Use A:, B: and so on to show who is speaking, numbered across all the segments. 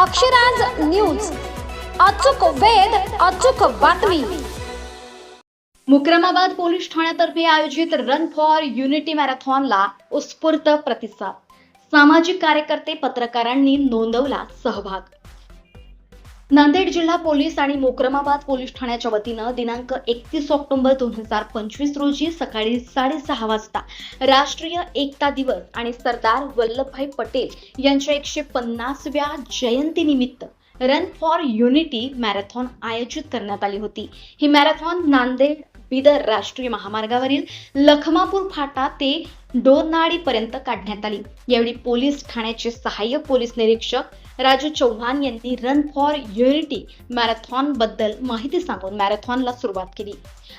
A: Akshraj news. अचूक वेध अचूक बातमी. मुक्रमाबाद पोलीस ठाण्यातर्फे आयोजित रन फॉर युनिटी मॅरेथॉनला उत्स्फूर्त प्रतिसाद. सामाजिक कार्यकर्ते पत्रकारांनी नोंदवला सहभाग. नांदेड जिल्हा पोलीस आणि मोक्रमाबाद पोलीस ठाण्याच्या वतीनं दिनांक एकतीस ऑक्टोबर दोन हजार पंचवीस रोजी सकाळी साडेसहा वाजता राष्ट्रीय एकता दिवस आणि सरदार वल्लभभाई पटेल यांच्या एकशे पन्नासव्या जयंतीनिमित्त रन फॉर युनिटी मॅरेथॉन आयोजित करण्यात आली होती. ही मॅरेथॉन नांदेड बिदर राष्ट्रीय महामार्गावरील लखमापूर फाटा ते डोरनाळीपर्यंत काढण्यात आली. यावेळी पोलीस ठाण्याचे सहाय्यक पोलीस निरीक्षक राजू चव्हाण यांनी रन फॉर युनिटी मॅरेथॉनबद्दल माहिती सांगून मॅरेथॉनला सुरुवात केली.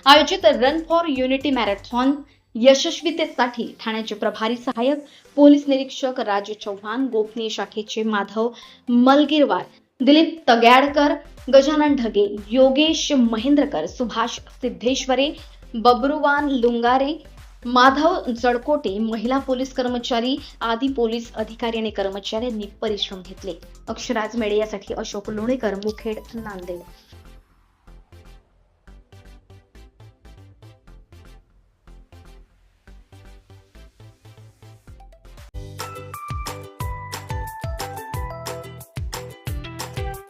A: आयोजित रन फॉर युनिटी मॅरेथॉन यशस्वीतेसाठी ठाण्याचे प्रभारी सहाय्यक पोलीस निरीक्षक राजू चव्हाण गोपनीय शाखेचे माधव मलगिरवार दिलीप तग्याडकर गजानन ढगे योगेश महेंद्रकर सुभाष सिद्धेश्वरे बबरुवान लुंगारे माधव जडकोटे महिला पोलीस कर्मचारी आदी पोलीस अधिकारी आणि कर्मचाऱ्यांनी परिश्रम घेतले. अक्षराज मेळे यासाठी अशोक लोणेकर मुखेड नांदेड.